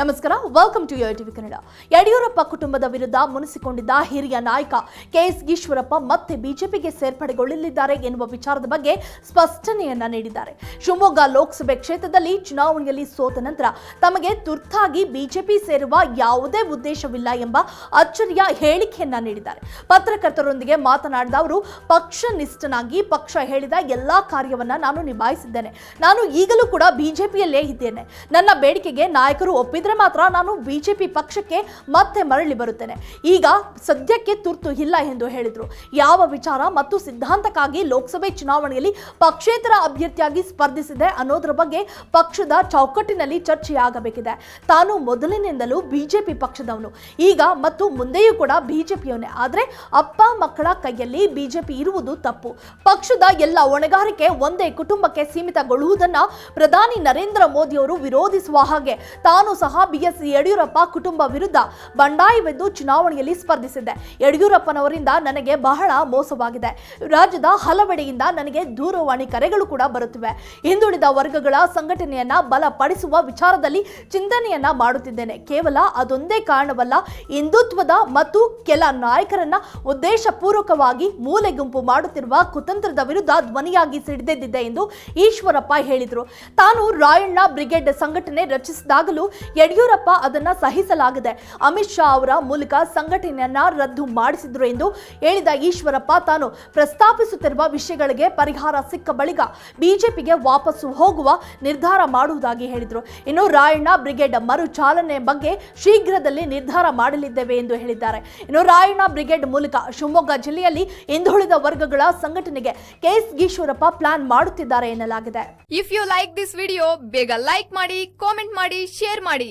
ನಮಸ್ಕಾರ welcome to TV Kannada Yediyurappa ಕುಟುಂಬದ ವಿರುದ್ಧ ಮುನಿಸಿಕೊಂಡಿದ್ದ ಹಿರಿಯ ನಾಯಕ ಕೆಎಸ್ ಈಶ್ವರಪ್ಪ ಮತ್ತೆ ಬಿಜೆಪಿಗೆ ಸೇರ್ಪಡೆಗೊಳ್ಳಲಿದ್ದಾರೆ ಎನ್ನುವ ವಿಚಾರದ ಬಗ್ಗೆ ಸ್ಪಷ್ಟನೆಯನ್ನ ನೀಡಿದ್ದಾರೆ. ಶಿವಮೊಗ್ಗ ಲೋಕಸಭೆ ಕ್ಷೇತ್ರದಲ್ಲಿ ಚುನಾವಣೆಯಲ್ಲಿ ಸೋತ ನಂತರ ತಮಗೆ ತುರ್ತಾಗಿ ಬಿಜೆಪಿ ಸೇರುವ ಯಾವುದೇ ಉದ್ದೇಶವಿಲ್ಲ ಎಂಬ ಅಚ್ಚರಿಯ ಹೇಳಿಕೆಯನ್ನ ನೀಡಿದ್ದಾರೆ. ಪತ್ರಕರ್ತರೊಂದಿಗೆ ಮಾತನಾಡಿದ ಅವರು ಪಕ್ಷ ನಿಷ್ಠನಾಗಿ ಪಕ್ಷ ಹೇಳಿದ ಎಲ್ಲಾ ಕಾರ್ಯವನ್ನ ನಾನು ನಿಭಾಯಿಸಿದ್ದೇನೆ. ನಾನು ಈಗಲೂ ಕೂಡ ಬಿಜೆಪಿಯಲ್ಲೇ ಇದ್ದೇನೆ. ನನ್ನ ಬೇಡಿಕೆಗೆ ನಾಯಕರು ಒಪ್ಪಿದ್ರೆ ಮಾತ್ರ ನಾನು ಬಿಜೆಪಿ ಪಕ್ಷಕ್ಕೆ ಮತ್ತೆ ಮರಳಿ ಬರುತ್ತೇನೆ. ಈಗ ಸದ್ಯಕ್ಕೆ ತುರ್ತು ಇಲ್ಲ ಎಂದು ಹೇಳಿದರು. ಯಾವ ವಿಚಾರ ಮತ್ತು ಸಿದ್ಧಾಂತಕ್ಕಾಗಿ ಲೋಕಸಭೆ ಚುನಾವಣೆಯಲ್ಲಿ ಪಕ್ಷೇತರ ಅಭ್ಯರ್ಥಿಯಾಗಿ ಸ್ಪರ್ಧಿಸಿದೆ ಅನ್ನೋದರ ಬಗ್ಗೆ ಪಕ್ಷದ ಚೌಕಟ್ಟಿನಲ್ಲಿ ಚರ್ಚೆಯಾಗಬೇಕಿದೆ. ತಾನು ಮೊದಲಿನಿಂದಲೂ ಬಿಜೆಪಿ ಪಕ್ಷದವನು. ಈಗ ಮತ್ತು ಮುಂದೆಯೂ ಕೂಡ ಬಿಜೆಪಿಯವನೇ. ಆದರೆ ಅಪ್ಪ ಮಕ್ಕಳ ಕೈಯಲ್ಲಿ ಬಿಜೆಪಿ ಇರುವುದು ತಪ್ಪು. ಪಕ್ಷದ ಎಲ್ಲ ಹೊಣೆಗಾರಿಕೆ ಒಂದೇ ಕುಟುಂಬಕ್ಕೆ ಸೀಮಿತಗೊಳ್ಳುವುದನ್ನ ಪ್ರಧಾನಿ ನರೇಂದ್ರ ಮೋದಿಯವರು ವಿರೋಧಿಸುವ ಹಾಗೆ ತಾನು ಸಹ ಬಿಎಸ್ ಯಡಿಯೂರಪ್ಪ ಕುಟುಂಬ ವಿರುದ್ಧ ಬಂಡಾಯವೆಂದು ಚುನಾವಣೆಯಲ್ಲಿ ಸ್ಪರ್ಧಿಸಿದ್ದೆ ಯಡಿಯೂರಪ್ಪನವರಿಂದ ನನಗೆ ಬಹಳ ಮೋಸವಾಗಿದೆ. ರಾಜ್ಯದ ಹಲವೆಡೆಯಿಂದ ನನಗೆ ದೂರವಾಣಿ ಕರೆಗಳು ಕೂಡ ಬರುತ್ತಿವೆ. ಹಿಂದುಳಿದ ವರ್ಗಗಳ ಸಂಘಟನೆಯನ್ನ ಬಲಪಡಿಸುವ ವಿಚಾರದಲ್ಲಿ ಚಿಂತನೆಯನ್ನ ಮಾಡುತ್ತಿದ್ದೇನೆ. ಕೇವಲ ಅದೊಂದೇ ಕಾರಣವಲ್ಲ, ಹಿಂದುತ್ವದ ಮತ್ತು ಕೆಲ ನಾಯಕರನ್ನ ಉದ್ದೇಶಪೂರ್ವಕವಾಗಿ ಮೂಲೆ ಗುಂಪು ಮಾಡುತ್ತಿರುವ ಕುತಂತ್ರದ ವಿರುದ್ಧ ಧ್ವನಿಯಾಗಿ ಸಿಡಿದೆದ್ದಿದೆ ಎಂದು ಈಶ್ವರಪ್ಪ ಹೇಳಿದರು. ತಾನು ರಾಯಣ್ಣ ಬ್ರಿಗೇಡ್ ಸಂಘಟನೆ ರಚಿಸಿದಾಗಲೂ ಯಡಿಯೂರಪ್ಪ ಅದನ್ನ ಸಹಿಸಲಾಗಿದೆ. ಅಮಿತ್ ಶಾ ಅವರ ಮೂಲಕ ಸಂಘಟನೆಯನ್ನ ರದ್ದು ಮಾಡಿಸಿದ್ರು ಎಂದು ಹೇಳಿದ ಈಶ್ವರಪ್ಪ, ತಾನು ಪ್ರಸ್ತಾಪಿಸುತ್ತಿರುವ ವಿಷಯಗಳಿಗೆ ಪರಿಹಾರ ಸಿಕ್ಕ ಬಳಿಕ ಬಿಜೆಪಿಗೆ ವಾಪಸ್ಸು ಹೋಗುವ ನಿರ್ಧಾರ ಮಾಡುವುದಾಗಿ ಹೇಳಿದರು. ಇನ್ನು ರಾಯಣ್ಣ ಬ್ರಿಗೇಡ್ ಮರು ಚಾಲನೆ ಬಗ್ಗೆ ಶೀಘ್ರದಲ್ಲಿ ನಿರ್ಧಾರ ಮಾಡಲಿದ್ದೇವೆ ಎಂದು ಹೇಳಿದ್ದಾರೆ. ಇನ್ನು ರಾಯಣ್ಣ ಬ್ರಿಗೇಡ್ ಮೂಲಕ ಶಿವಮೊಗ್ಗ ಜಿಲ್ಲೆಯಲ್ಲಿ ಹಿಂದುಳಿದ ವರ್ಗಗಳ ಸಂಘಟನೆಗೆ ಕೆಎಸ್ ಈಶ್ವರಪ್ಪ ಪ್ಲಾನ್ ಮಾಡುತ್ತಿದ್ದಾರೆ ಎನ್ನಲಾಗಿದೆ. If you like this video ಬೇಗ ಲೈಕ್ ಮಾಡಿ ಕಾಮೆಂಟ್ ಮಾಡಿ ಶೇರ್ ಮಾಡಿ.